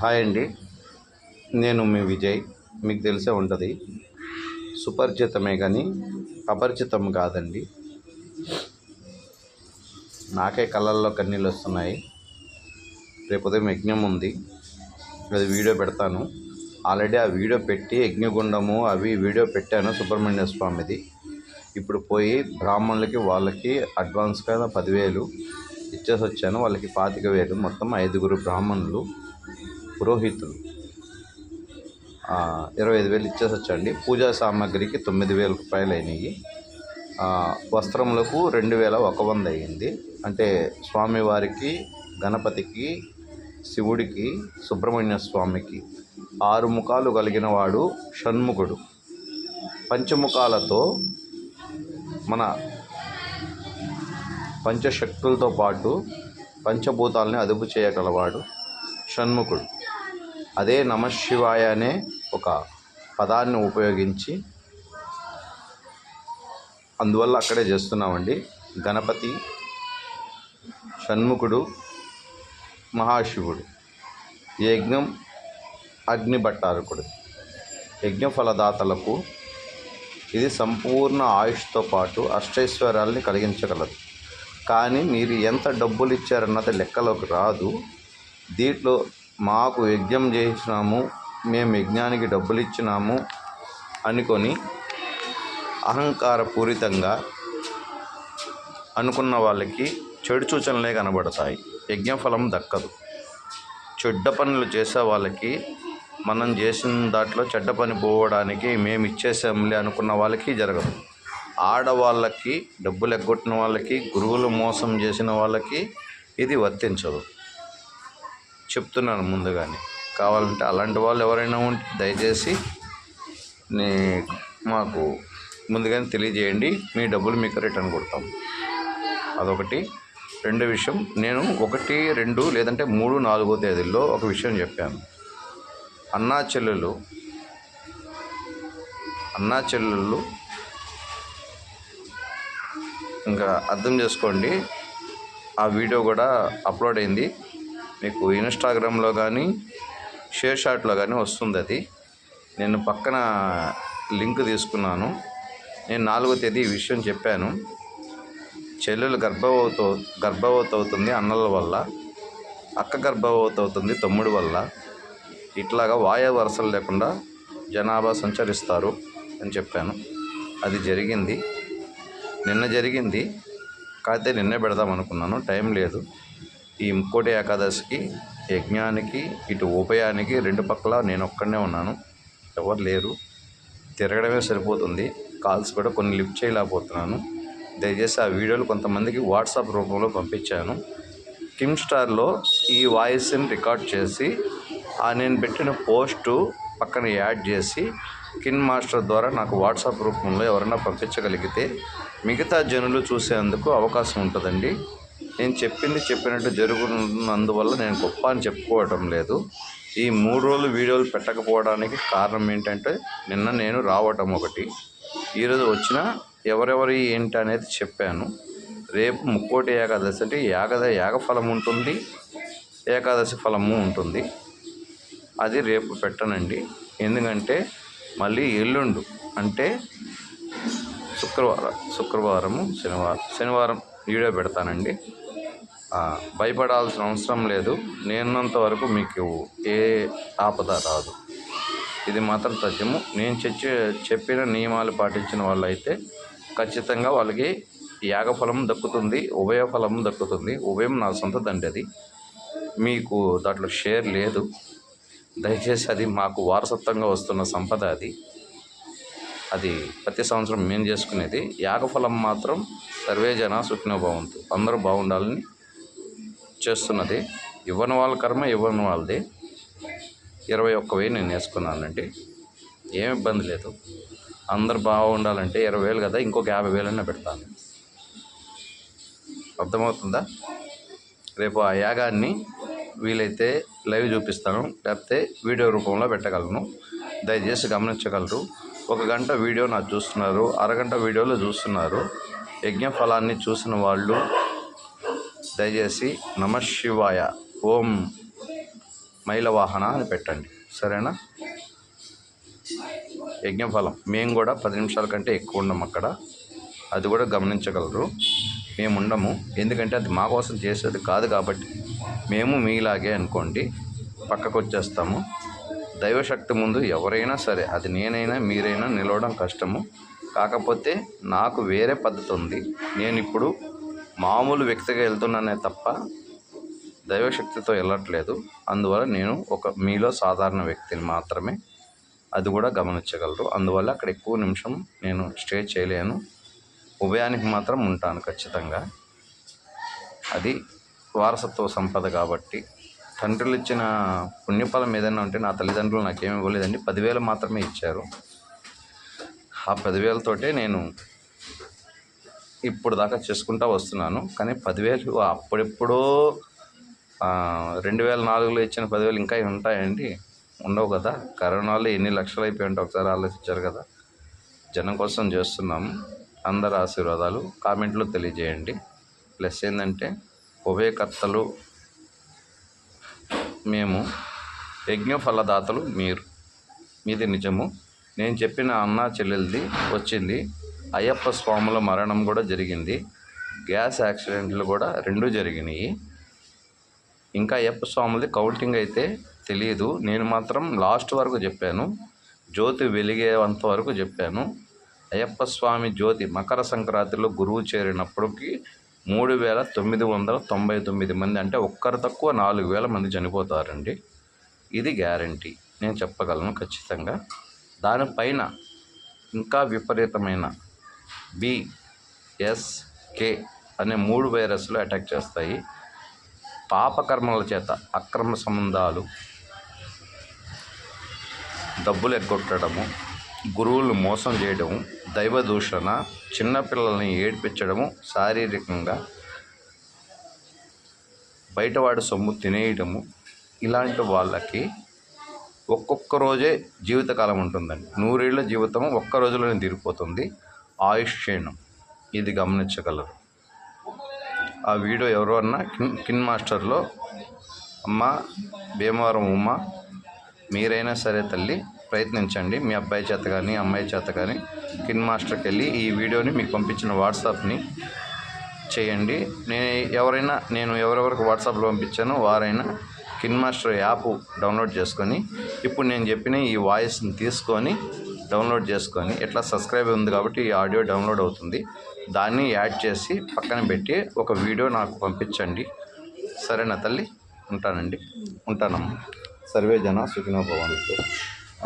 Hi అండి. నేను మీ విజయ్. మీకు తెలిసే ఉంటుంది. సుపరిచితమే కానీ అపరిచితం కాదండి. నాకే కళ్ళల్లో కన్నీళ్ళు వస్తున్నాయి. రేపు ఉదయం యజ్ఞం ఉంది. అది వీడియో పెడతాను. ఆల్రెడీ ఆ వీడియో పెట్టి యజ్ఞగుండము అవి వీడియో పెట్టాను సుబ్రహ్మణ్య స్వామిది. ఇప్పుడు పోయి బ్రాహ్మణులకి వాళ్ళకి అడ్వాన్స్గా పదివేలు ఇచ్చేసి వచ్చాను వాళ్ళకి పాతిక వేలు. మొత్తం ఐదుగురు బ్రాహ్మణులు. పురోహితులు. ఇరవై ఐదు వేలు ఇచ్చేసి వచ్చండి పూజా సామాగ్రికి తొమ్మిది వేల రూపాయలు అయినాయి. వస్త్రములకు రెండు వేల ఒక వంద అయ్యింది. అంటే స్వామివారికి గణపతికి శివుడికి సుబ్రహ్మణ్య స్వామికి ఆరు ముఖాలు కలిగిన వాడు షణ్ముఖుడు. పంచముఖాలతో మన పంచశక్తులతో పాటు పంచభూతాలని అదుపు చేయగలవాడు షణ్ముఖుడు. అదే నమశివాయ అనే ఒక పదాన్ని ఉపయోగించి అందువల్ల అక్కడే చేస్తున్నామండి. గణపతి షణ్ముఖుడు మహాశివుడు. యజ్ఞం అగ్నిభట్టారకుడు యజ్ఞఫలదాతలకు ఇది సంపూర్ణ ఆయుష్తో పాటు అష్టైశ్వర్యాలని కలిగించగలదు. కానీ మీరు ఎంత డబ్బులు ఇచ్చారన్నది లెక్కలోకి రాదు. దీంట్లో మాకు యజ్ఞం చేసినాము మేము యజ్ఞానికి డబ్బులు ఇచ్చినాము అనుకొని అహంకారపూరితంగా అనుకున్న వాళ్ళకి చెడు సూచనలే కనబడతాయి. యజ్ఞఫలం దక్కదు. చెడ్డ పనులు చేసే వాళ్ళకి మనం చేసిన దాంట్లో చెడ్డ పని పోవడానికి మేము ఇచ్చేసాంలే అనుకున్న వాళ్ళకి జరగదు. ఆడవాళ్ళకి డబ్బులు ఎగ్గొట్టిన వాళ్ళకి గురువులు మోసం చేసిన వాళ్ళకి ఇది వర్తించదు. చెప్తున్నాను ముందుగానే. కావాలంటే అలాంటి వాళ్ళు ఎవరైనా ఉంటే దయచేసి మాకు ముందుగానే తెలియజేయండి. మీ డబ్బులు మీకు రిటర్న్ కొడతాం. అదొకటి. రెండో విషయం నేను ఒకటి రెండు లేదంటే మూడు నాలుగో తేదీల్లో ఒక విషయం చెప్పాను. అన్నా చెల్లెలు అన్నా చెల్లెళ్ళు ఇంకా అర్థం చేసుకోండి. ఆ వీడియో కూడా అప్లోడ్ అయింది. మీకు ఇన్స్టాగ్రామ్లో కానీ షేర్ షాట్లో కానీ వస్తుంది అది. నేను పక్కన లింక్ తీసుకున్నాను. నేను నాలుగో తేదీ ఈ విషయం చెప్పాను. చెల్లెలు గర్భవత గర్భవతి అవుతుంది అన్నల వల్ల అక్క గర్భవతి అవుతుంది తమ్ముడు వల్ల. ఇట్లాగా వాయు వరసలు లేకుండా జనాభా సంచరిస్తారు అని చెప్పాను. అది జరిగింది. నిన్న జరిగింది. కాకపోతే నిన్నే పెడదాం అనుకున్నాను. టైం లేదు. ఈ ముక్కోటి ఏకాదశికి యజ్ఞానికి ఇటు ఉభయానికి రెండు పక్కల నేను ఒక్కడనే ఉన్నాను. ఎవరు లేరు. తిరగడమే సరిపోతుంది. కాల్స్ కూడా కొన్ని లిఫ్ట్ చేయలేకపోతున్నాను. దయచేసి ఆ వీడియోలు కొంతమందికి వాట్సాప్ రూపంలో పంపించాను. కిమ్ స్టార్లో ఈ వాయిస్ని రికార్డ్ చేసి ఆ నేను పెట్టిన పోస్టు పక్కన యాడ్ చేసి కిన్ మాస్టర్ ద్వారా నాకు వాట్సాప్ రూపంలో ఎవరైనా పంపించగలిగితే మిగతా జనులు చూసేందుకు అవకాశం ఉంటుందండి. నేను చెప్పింది చెప్పినట్టు జరుగుతున్నందువల్ల నేను గొప్ప అని చెప్పుకోవటం లేదు. ఈ మూడు రోజులు వీడియోలు పెట్టకపోవడానికి కారణం ఏంటంటే నిన్న నేను రావటం ఒకటి. ఈరోజు వచ్చిన ఎవరెవరి ఏంటి అనేది చెప్పాను. రేపు ముక్కోటి ఏకాదశి అంటే యాగద యాగ ఫలం ఉంటుంది ఏకాదశి ఫలము ఉంటుంది. అది రేపు పెట్టనండి. ఎందుకంటే మళ్ళీ ఎల్లుండు అంటే శుక్రవారం శుక్రవారము శనివారం శనివారం వీడియో పెడతానండి. భయపడాల్సిన అవసరం లేదు. నేనున్నంత వరకు మీకు ఏ ఆపద రాదు. ఇది మాత్రం సత్యము. నేను చచ్చి చెప్పిన నియమాలు పాటించిన వాళ్ళైతే ఖచ్చితంగా వాళ్ళకి యాగఫలం దక్కుతుంది ఉభయ ఫలం దక్కుతుంది. ఉభయం నా సొంత దండది మీకు దాంట్లో షేర్ లేదు. దయచేసి అది మాకు వారసత్వంగా వస్తున్న సంపద అది. అది ప్రతి సంవత్సరం మేము చేసుకునేది. యాగఫలం మాత్రం సర్వే జన సుఖినో భవంతు. అందరూ బాగుండాలని చేస్తున్నది. ఇవ్వని వాళ్ళ కర్మ ఇవ్వని వాళ్ళది. ఇరవై ఒక్క వెయ్యి నేను వేసుకున్నానండి. ఏం ఇబ్బంది లేదు. అందరు బాగుండాలంటే ఇరవై వేలు కదా ఇంకొక యాభై వేలన్నా పెడతాను. అర్థమవుతుందా? రేపు ఆ యాగాన్ని వీలైతే లైవ్ చూపిస్తాను. లేకపోతే వీడియో రూపంలో పెట్టగలను. దయచేసి గమనించగలరు. ఒక గంట వీడియో నాకు చూస్తున్నారు. అరగంట వీడియోలో చూస్తున్నారు. యజ్ఞ ఫలాన్ని చూసిన వాళ్ళు దయచేసి నమశివాయ ఓం మైలవాహన అని పెట్టండి. సరేనా? యజ్ఞఫలం. మేము కూడా పది నిమిషాల కంటే ఎక్కువ ఉండం అక్కడ. అది కూడా గమనించగలరు. మేము ఉండము. ఎందుకంటే అది మా కోసం చేసేది కాదు కాబట్టి. మేము మీలాగే అనుకోండి. పక్కకు వచ్చేస్తాము దైవశక్తి ముందు ఎవరైనా సరే అది నేనైనా మీరైనా నిలవడం కష్టము. కాకపోతే నాకు వేరే పద్ధతి ఉంది. నేను ఇప్పుడు మామూలు వ్యక్తిగా వెళ్తున్నానే తప్ప దైవశక్తితో వెళ్ళట్లేదు. అందువల్ల నేను ఒక మీలో సాధారణ వ్యక్తిని మాత్రమే అది కూడా గమనించగలరు. అందువల్ల అక్కడ ఎక్కువ నిమిషం నేను స్టే చేయలేను. ఉభయానికి మాత్రం ఉంటాను ఖచ్చితంగా. అది వారసత్వ సంపద కాబట్టి. తండ్రులు ఇచ్చిన పుణ్యఫలం ఏదైనా ఉంటే నా తల్లిదండ్రులు నాకేమి ఇవ్వలేదండి. పదివేలు మాత్రమే ఇచ్చారు. ఆ పదివేలతోటే నేను ఇప్పుడు దాకా చేసుకుంటా వస్తున్నాను. కానీ పదివేలు అప్పుడెప్పుడో రెండు వేల నాలుగులో ఇచ్చిన పదివేలు ఇంకా ఉంటాయండి. ఉండవు కదా. కరోనాలో ఎన్ని లక్షలు అయిపోయింటే ఒకసారి ఆలోచించారు కదా. జనం కోసం చేస్తున్నాము అందరి ఆశీర్వాదాలు కామెంట్లో తెలియజేయండి. ప్లస్ ఏంటంటే ఉభయకర్తలు మేము యజ్ఞ ఫలదాతలు మీరు. మీది నిజము. నేను చెప్పిన అన్న చెల్లెలది వచ్చింది. అయ్యప్ప స్వాముల మరణం కూడా జరిగింది. గ్యాస్ యాక్సిడెంట్లు కూడా రెండు జరిగినాయి. ఇంకా అయ్యప్ప స్వాములది కౌంటింగ్ అయితే తెలియదు నేను మాత్రం లాస్ట్ వరకు చెప్పాను. జ్యోతి వెలిగేంత వరకు చెప్పాను. అయ్యప్ప స్వామి జ్యోతి మకర సంక్రాంతిలో గురువు చేరినప్పటికి మూడు వేల తొమ్మిది వందల తొంభై తొమ్మిది మంది అంటే ఒక్కరు తక్కువ నాలుగు వేల మంది చనిపోతారండి. ఇది గ్యారంటీ. నేను చెప్పగలను ఖచ్చితంగా. దానిపైన ఇంకా విపరీతమైన బిఎస్కే అనే మూడు వైరస్లు అటాక్ చేస్తాయి. పాపకర్మల చేత అక్రమ సంబంధాలు డబ్బులు ఎగ్గొట్టడము గురువులను మోసం చేయడము దైవ దూషణ చిన్నపిల్లల్ని ఏడిపించడము శారీరకంగా బయటవాడి సొమ్ము తినేయడము ఇలాంటి వాళ్ళకి ఒక్కొక్క రోజే జీవితకాలం ఉంటుందండి. నూరేళ్ళ జీవితం ఒక్క రోజులోనే తీరిపోతుంది. ఆయుష్ క్షీణం ఇది గమనించగలరు. ఆ వీడియో ఎవరు అన్నా కిన్ కిన్ మాస్టర్లో అమ్మ భీమవరం ఉమ్మ మీరైనా సరే తల్లి ప్రయత్నించండి. మీ అబ్బాయి చేత కానీ అమ్మాయి చేత కానీ కిన్ మాస్టర్కి వెళ్ళి ఈ వీడియోని మీకు పంపించిన వాట్సాప్ని చేయండి. నేను ఎవరైనా నేను ఎవరెవరికి వాట్సాప్లో పంపించానో వారైనా కిన్ మాస్టర్ యాప్ డౌన్లోడ్ చేసుకొని ఇప్పుడు నేను చెప్పిన ఈ వాయిస్ని తీసుకొని డౌన్లోడ్ చేసుకొని ఎట్లా సబ్స్క్రైబ్ ఉంది కాబట్టి ఈ ఆడియో డౌన్లోడ్ అవుతుంది. దాన్ని యాడ్ చేసి పక్కన పెట్టి ఒక వీడియో నాకు పంపించండి. సరేనా తల్లి? ఉంటానండి. ఉంటానమ్మా. సర్వే జన సుఖినో భవంతు.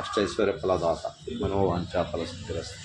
అష్టైశ్వర్య ఫలదాత మనోవాంఛా ఫల సిద్ధిరస్తు